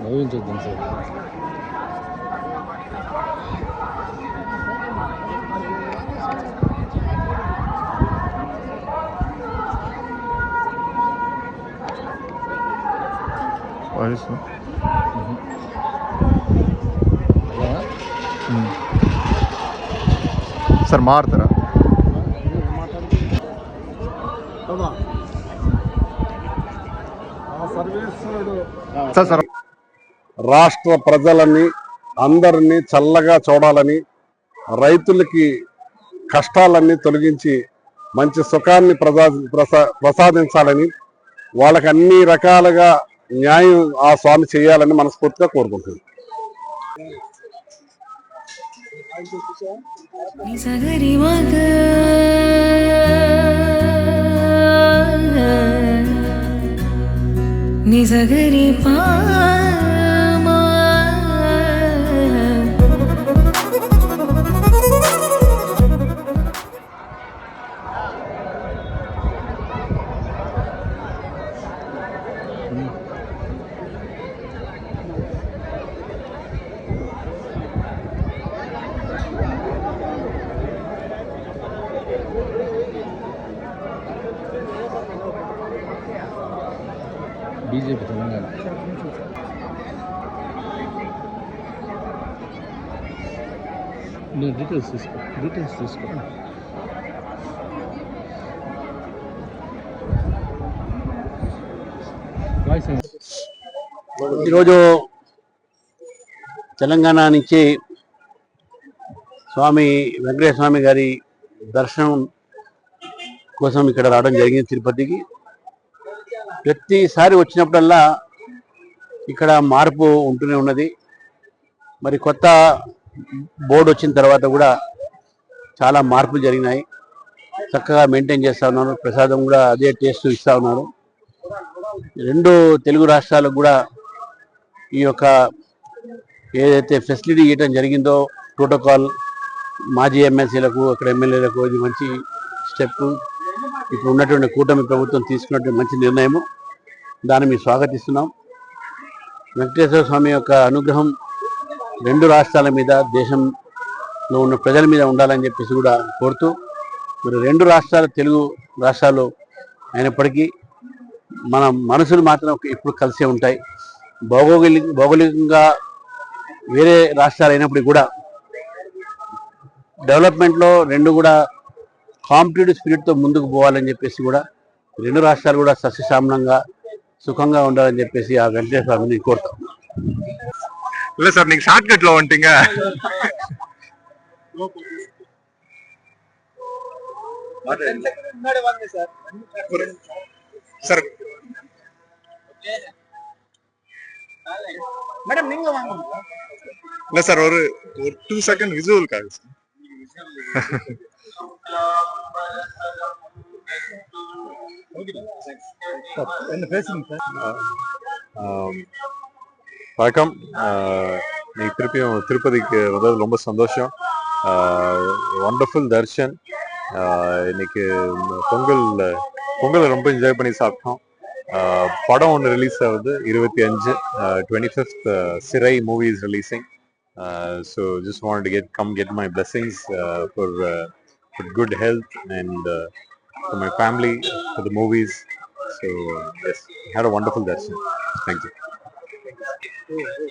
నవ్వించొద్దు sir voice sir మారుతారా రాష్ట్ర ప్రజలని అందరినీ చల్లగా చూడాలని రైతులకి కష్టాలన్నీ తొలగించి మంచి సుఖాన్ని ప్రసా ప్రసా- ప్రసాదించాలని వాళ్ళకి అన్ని రకాలుగా న్యాయం ఆ స్వామి చేయాలని మనస్ఫూర్తిగా కోరుకుంటున్నాను. நிசகரிப்பார் బీజేపీ తెలంగాణ నేను డీటెయిల్స్ తీసుకో డీటెయిల్స్ తీసుకో? ఈరోజు తెలంగాణ నుంచి స్వామి వెంకటేశ్వర స్వామి గారి దర్శనం కోసం ఇక్కడ రావడం జరిగింది తిరుపతికి ప్రతిసారి వచ్చినప్పుడల్లా ఇక్కడ మార్పు ఉంటూనే ఉన్నది. మరి కొత్త బోర్డు వచ్చిన తర్వాత కూడా చాలా మార్పులు జరిగినాయి. చక్కగా మెయింటైన్ చేస్తూ ఉన్నారు. ప్రసాదం కూడా అదే టేస్ట్ ఇస్తూ ఉన్నారు. రెండు తెలుగు రాష్ట్రాలకు కూడా ఈ యొక్క ఏదైతే ఫెసిలిటీ ఇవ్వడం జరిగిందో ప్రోటోకాల్ మాజీ ఎమ్మెల్సీలకు అక్కడ ఎమ్మెల్యేలకు ఇది మంచి స్టెప్. ఇప్పుడు ఉన్నటువంటి కూటమి ప్రభుత్వం తీసుకున్నటువంటి మంచి నిర్ణయము. దాన్ని మేము స్వాగతిస్తున్నాం. వెంకటేశ్వర స్వామి యొక్క అనుగ్రహం రెండు రాష్ట్రాల మీద దేశంలో ఉన్న ప్రజల మీద ఉండాలని చెప్పేసి కూడా కోరుతూ మరి రెండు రాష్ట్రాలు తెలుగు రాష్ట్రాలు అయినప్పటికీ మన మనసులు మాత్రం ఇప్పుడు కలిసే ఉంటాయి. భౌగోళిక భౌగోళికంగా వేరే రాష్ట్రాలు అయినప్పటికీ కూడా డెవలప్మెంట్లో రెండు కూడా కాంపిటేటివ్ స్పిరిట్తో ముందుకు పోవాలని చెప్పేసి కూడా రెండు రాష్ట్రాలు కూడా సస్యశామనంగా సుఖంగా ఉండాలని చెప్పేసి ఆ వెంకటేశ్వర స్వామిని కోరుతాం இல்லை சார் நீங்க ஷார்ட்கட்ல வந்துட்டீங்க சார் மேடம் நீங்க வாங்க இல்ல சார் ஒரு ஒரு டூ செகண்ட் விசுவல் காது சார் வணக்கம். ஆஹ் இன்னைக்கு திருப்பியும் திருப்பதிக்கு வந்தது ரொம்ப சந்தோஷம். ஒண்டர்ஃபுல் தர்ஷன். இன்னைக்கு பொங்கல் பொங்கலை ரொம்ப என்ஜாய் பண்ணி சாப்பிட்டோம். படம் ஒன்று ரிலீஸ் ஆகுது இருபத்தி அஞ்சு twenty fifth Sirai movie is so just want get come get my blessings for for good health and uh, for my family, for the movies. So yes, had a wonderful lesson. Thank you.